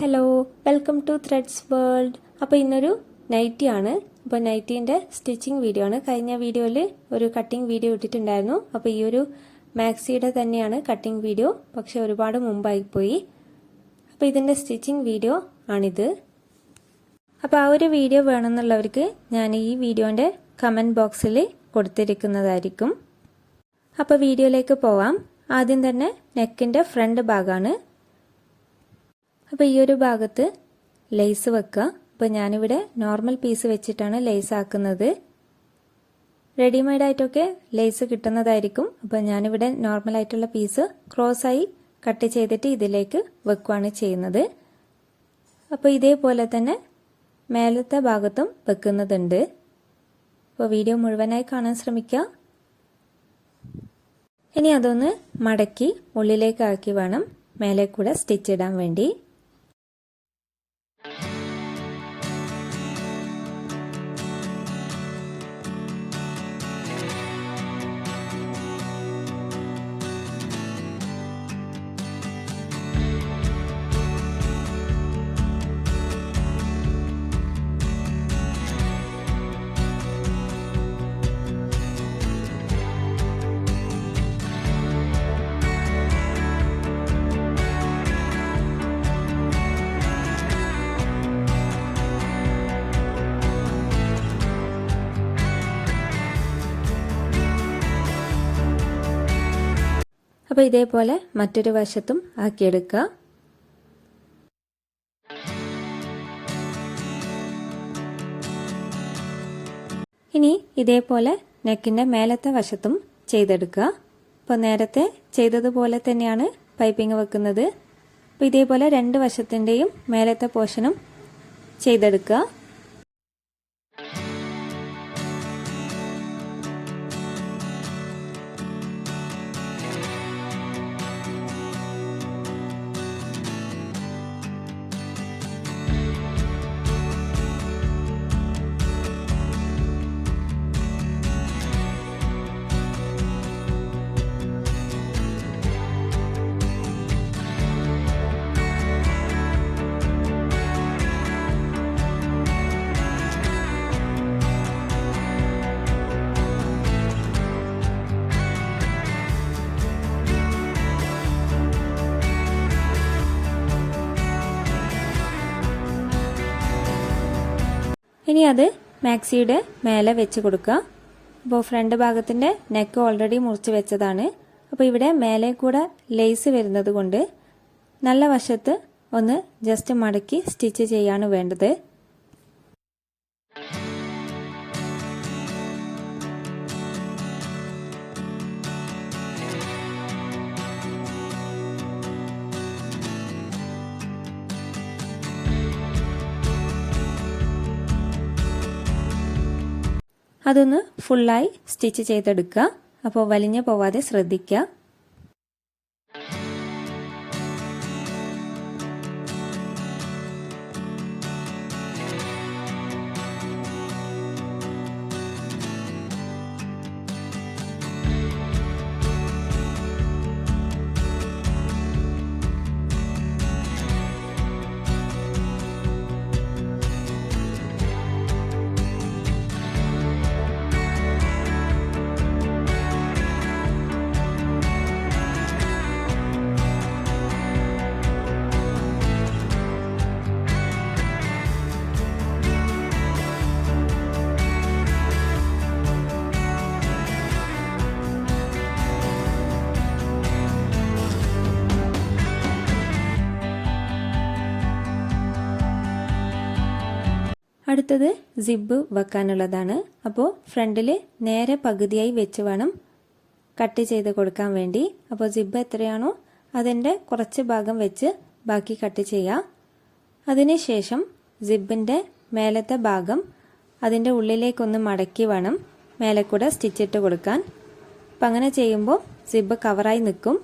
Hello welcome to threads world അപ്പോൾ ഇന്നൊരു nightie ആണ്. അപ്പോൾ നൈറ്റീന്റെ സ്റ്റിച്ചിങ് വീഡിയോ ആണ്. കഴിഞ്ഞ വീഡിയോയിൽ ഒരു കട്ടിംഗ് വീഡിയോ ഇട്ടിട്ടുണ്ടായിരുന്നു. അപ്പോൾ ഈ ഒരു മാക്സിയുടെ തന്നെയാണ് കട്ടിംഗ് വീഡിയോ പക്ഷെ ഒരുപാട് മുമ്പായിപ്പോയി. അപ്പോൾ ഇതിന്റെ സ്റ്റിച്ചിങ് വീഡിയോ ആണിത്. അപ്പോൾ ആ ഒരു വീഡിയോ വേണമെന്നുള്ളവർക്ക് ഞാൻ ഈ വീഡിയോന്റെ കമന്റ് ബോക്സിൽ കൊടുത്തിരിക്കുന്നതായിരിക്കും. അപ്പോൾ വീഡിയോയിലേക്ക് പോവാം. ആദ്യം തന്നെ നെക്കിന്റെ ഫ്രണ്ട് ഭാഗമാണ് അപ്പോൾ ഈ ഒരു ഭാഗത്ത് ലേസ് വെക്കുക അപ്പോൾ ഞാനിവിടെ നോർമൽ പീസ് വെച്ചിട്ടാണ് ലേസ് ആക്കുന്നത്. റെഡിമെയ്ഡ് ആയിട്ടൊക്കെ ലേസ് കിട്ടുന്നതായിരിക്കും. അപ്പോൾ ഞാനിവിടെ നോർമൽ ആയിട്ടുള്ള പീസ് ക്രോസായി കട്ട് ചെയ്തിട്ട് ഇതിലേക്ക് വെക്കുകയാണ് ചെയ്യുന്നത്. അപ്പോൾ ഇതേപോലെ തന്നെ മേലത്തെ ഭാഗത്തും വെക്കുന്നതുണ്ട്. അപ്പോൾ വീഡിയോ മുഴുവനായി കാണാൻ ശ്രമിക്കുക ഇനി അതൊന്ന് മടക്കി ഉള്ളിലേക്കാക്കി വേണം. മേലെ കൂടെ സ്റ്റിച്ച് ഇടാൻ വേണ്ടി. അപ്പോൾ ഇതേപോലെ മറ്റൊരു വശത്തും ആക്കിയെടുക്കുക. ഇനി ഇതേപോലെ നെക്കിന്റെ മേലത്തെ വശത്തും ചെയ്തെടുക്കുക. അപ്പോൾ നേരത്തെ ചെയ്തതുപോലെ തന്നെയാണ് പൈപ്പിംഗ് വെക്കുന്നത്. അപ്പോൾ ഇതേപോലെ രണ്ട് വശത്തിന്റെയും മേലത്തെ പോർഷനും ചെയ്തെടുക്കുക. അത് മാക്സിയുടെ മേലെ വെച്ച് കൊടുക്കുക. അപ്പോൾ ഫ്രണ്ട് ഭാഗത്തിന്റെ നെക്ക് ഓൾറെഡി മുറിച്ച് വെച്ചതാണ്. അപ്പോൾ ഇവിടെ മേലെ കൂടെ ലേസ് വരുന്നത് കൊണ്ട് നല്ല വശത്ത് ഒന്ന് ജസ്റ്റ് മടക്കി സ്റ്റിച്ച് ചെയ്യാണ് വേണ്ടത്. അതൊന്ന് ഫുള്ളായി സ്റ്റിച്ച് ചെയ്തെടുക്കുക. അപ്പോൾ വലിഞ്ഞു പോവാതെ ശ്രദ്ധിക്കുക. അടുത്തത് സിബ് വെക്കാനുള്ളതാണ്. അപ്പോൾ ഫ്രണ്ടിൽ നേരെ പകുതിയായി വെച്ച് വേണം കട്ട് ചെയ്ത് കൊടുക്കാൻ വേണ്ടി. അപ്പോൾ സിബ് എത്രയാണോ അതിന്റെ കുറച്ച് ഭാഗം വെച്ച് ബാക്കി കട്ട് ചെയ്യുക അതിനുശേഷം സിബിന്റെ മേലത്തെ ഭാഗം അതിന്റെ ഉള്ളിലേക്കൊന്ന് മടക്കി വേണം മേലെ കൂടെ സ്റ്റിച്ചിട്ട് കൊടുക്കാൻ. അപ്പം അങ്ങനെ ചെയ്യുമ്പോൾ സിബ് കവറായി നിൽക്കും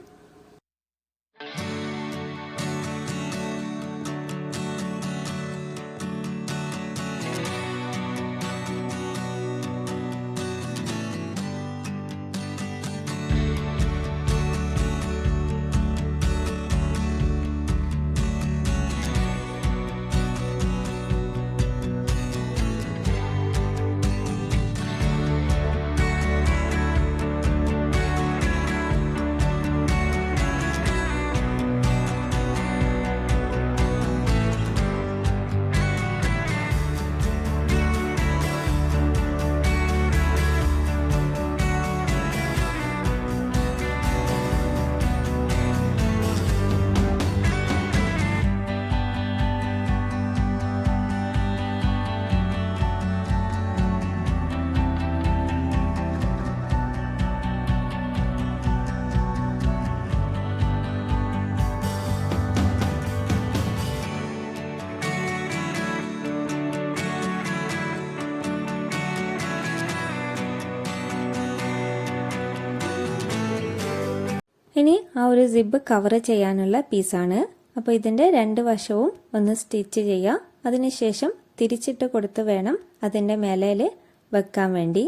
ഇനി ആ ഒരു സിബ് കവർ ചെയ്യാനുള്ള പീസാണ് അപ്പോൾ ഇതിന്റെ രണ്ട് വശവും ഒന്ന് സ്റ്റിച്ച് ചെയ്യുക അതിനുശേഷം തിരിച്ചിട്ട് കൊടുത്ത് വേണം അതിന്റെ മേലയിൽ വെക്കാൻ വേണ്ടി.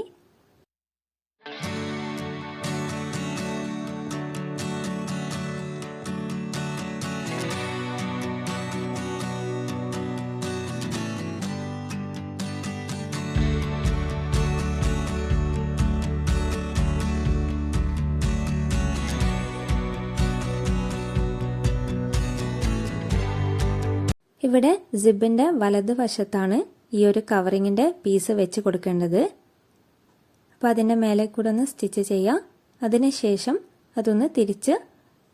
ഇവിടെ സിബിന്റെ വലതുവശത്താണ് ഈ ഒരു കവറിങ്ങിന്റെ പീസ് വെച്ച് കൊടുക്കേണ്ടത്. അപ്പോൾ അതിന്റെ മേലെ കൂടെ ഒന്ന് സ്റ്റിച്ച് ചെയ്യാം. അതിനുശേഷം അതൊന്ന് തിരിച്ച്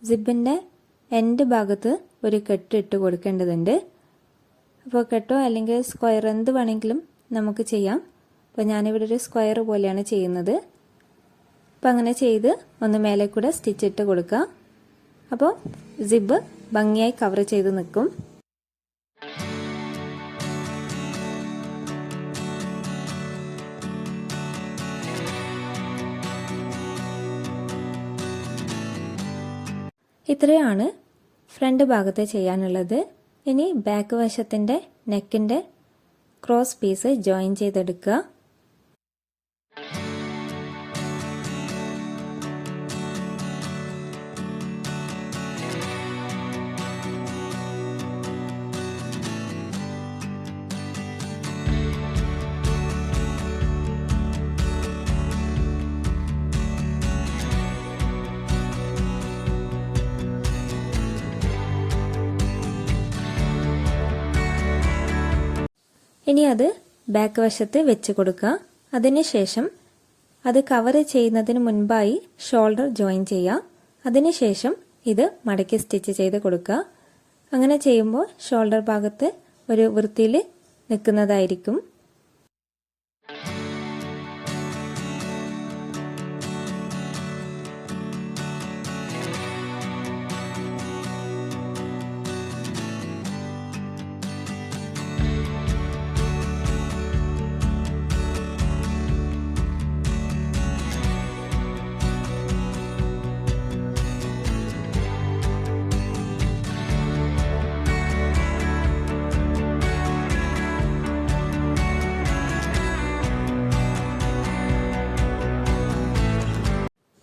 സിബിന്റെ എൻഡ് ഭാഗത്ത് ഒരു കെട്ട് ഇട്ട് കൊടുക്കേണ്ടതുണ്ട്. അപ്പോൾ കെട്ടോ അല്ലെങ്കിൽ സ്ക്വയർ എന്ത് വേണമെങ്കിലും നമുക്ക് ചെയ്യാം. അപ്പോൾ ഞാനിവിടെ ഒരു സ്ക്വയർ പോലെയാണ് ചെയ്യുന്നത്. അപ്പോൾ അങ്ങനെ ചെയ്ത് ഒന്ന് മേലെ കൂടെ സ്റ്റിച്ച് ഇട്ട് കൊടുക്കുക അപ്പോൾ സിബ് ഭംഗിയായി കവർ ചെയ്ത് നിൽക്കും. ഇത്രയാണ് ഫ്രണ്ട് ഭാഗത്ത് ചെയ്യാനുള്ളത്. ഇനി ബാക്ക് വശത്തിന്റെ നെക്കിന്റെ ക്രോസ് പീസ് ജോയിൻ ചെയ്തെടുക്കുക. ഇനി അത് ബാക്ക് വശത്ത് വെച്ച് കൊടുക്കുക അതിനുശേഷം അത് കവർ ചെയ്യുന്നതിന് മുൻപായി ഷോൾഡർ ജോയിൻ ചെയ്യുക. അതിനുശേഷം ഇത് മടക്കി സ്റ്റിച്ച് ചെയ്ത് കൊടുക്കുക അങ്ങനെ ചെയ്യുമ്പോൾ ഷോൾഡർ ഭാഗത്ത് ഒരു വൃത്തിയിൽ നിൽക്കുന്നതായിരിക്കും.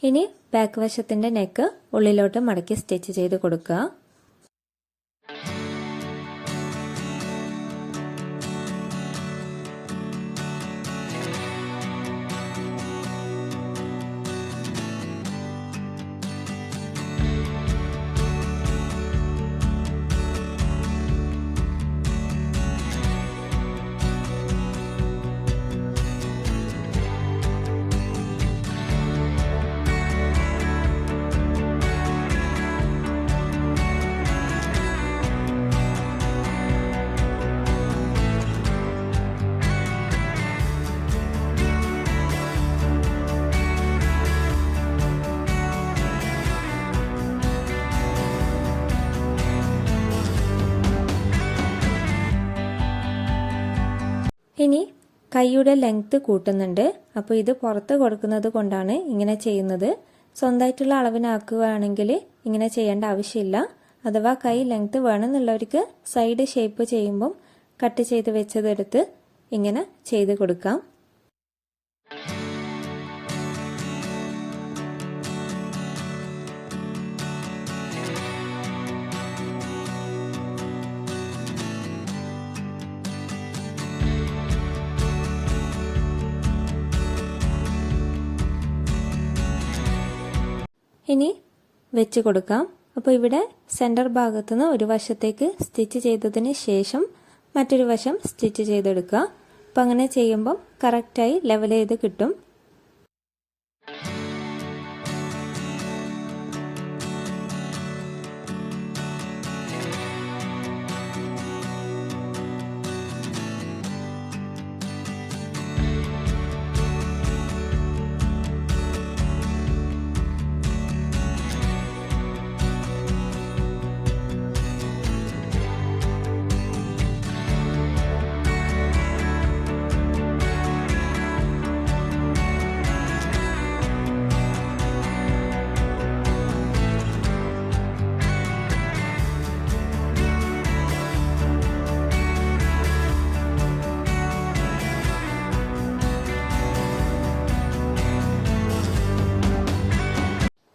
ഇനി ബാക്ക് വശത്തിന്റെ നെക്ക് ഉള്ളിലോട്ട് മടക്കി സ്റ്റിച്ച് ചെയ്ത് കൊടുക്കുക. കൈയുടെ ലെങ്ത്ത് കൂട്ടുന്നുണ്ട്. അപ്പോൾ ഇത് പുറത്ത് കൊടുക്കുന്നത് കൊണ്ടാണ് ഇങ്ങനെ ചെയ്യുന്നത്. സ്വന്തമായിട്ടുള്ള അളവിനാക്കുകയാണെങ്കിൽ ഇങ്ങനെ ചെയ്യേണ്ട ആവശ്യമില്ല. അഥവാ കൈ ലെങ്ത്ത് വേണമെന്നുള്ളവർക്ക് സൈഡ് ഷേപ്പ് ചെയ്യുമ്പം കട്ട് ചെയ്ത് വെച്ചതെടുത്ത് ഇങ്ങനെ ചെയ്ത് കൊടുക്കാം. ഇനി വെച്ച് കൊടുക്കാം. അപ്പോൾ ഇവിടെ സെന്റർ ഭാഗത്തു നിന്ന് ഒരു വശത്തേക്ക് സ്റ്റിച്ച് ചെയ്തതിന് ശേഷം മറ്റൊരു വശം സ്റ്റിച്ച് ചെയ്തെടുക്കുക. അപ്പോൾ അങ്ങനെ ചെയ്യുമ്പം കറക്റ്റായി ലെവൽ ചെയ്ത് കിട്ടും.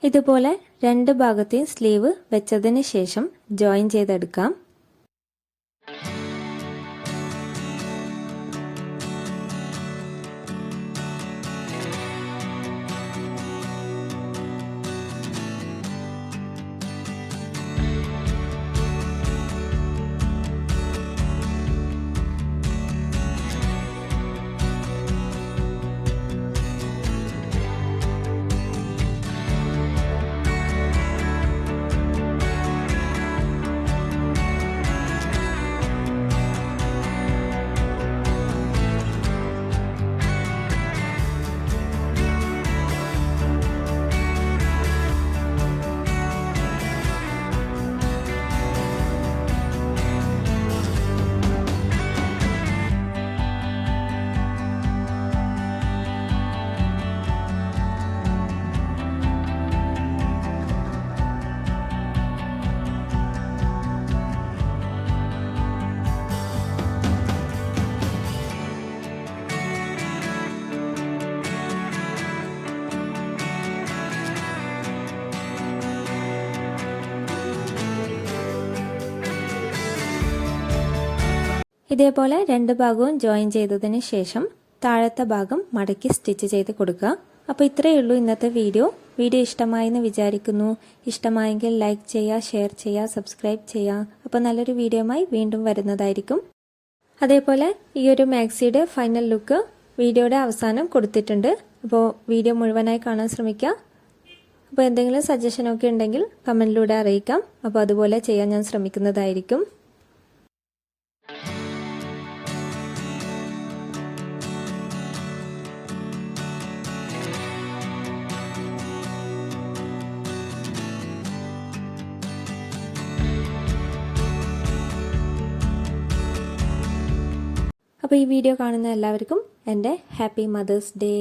ഇതുപോലെ രണ്ട് ഭാഗത്തെയും സ്ലീവ് വെച്ചതിന് ശേഷം ജോയിൻ ചെയ്തെടുക്കാം. ഇതേപോലെ രണ്ട് ഭാഗവും ജോയിൻ ചെയ്തതിന് ശേഷം താഴത്തെ ഭാഗം മടക്കി സ്റ്റിച്ച് ചെയ്ത് കൊടുക്കുക. അപ്പോൾ ഇത്രയേ ഉള്ളൂ ഇന്നത്തെ വീഡിയോ വീഡിയോ ഇഷ്ടമായെന്ന് വിചാരിക്കുന്നു. ഇഷ്ടമായെങ്കിൽ ലൈക്ക് ചെയ്യുക ഷെയർ ചെയ്യുക സബ്സ്ക്രൈബ് ചെയ്യുക. അപ്പോൾ നല്ലൊരു വീഡിയോയുമായി വീണ്ടും വരുന്നതായിരിക്കും. അതേപോലെ ഈ ഒരു മാക്സിയുടെ ഫൈനൽ ലുക്ക് വീഡിയോയുടെ അവസാനം കൊടുത്തിട്ടുണ്ട്. അപ്പോൾ വീഡിയോ മുഴുവനായി കാണാൻ ശ്രമിക്കുക. അപ്പോൾ എന്തെങ്കിലും സജഷനൊക്കെ ഉണ്ടെങ്കിൽ കമന്റിലൂടെ അറിയിക്കാം. അപ്പോൾ അതുപോലെ ചെയ്യാൻ ഞാൻ ശ്രമിക്കുന്നതായിരിക്കും. അപ്പോൾ ഈ വീഡിയോ കാണുന്ന എല്ലാവർക്കും എന്റെ ഹാപ്പി മദേഴ്സ് ഡേ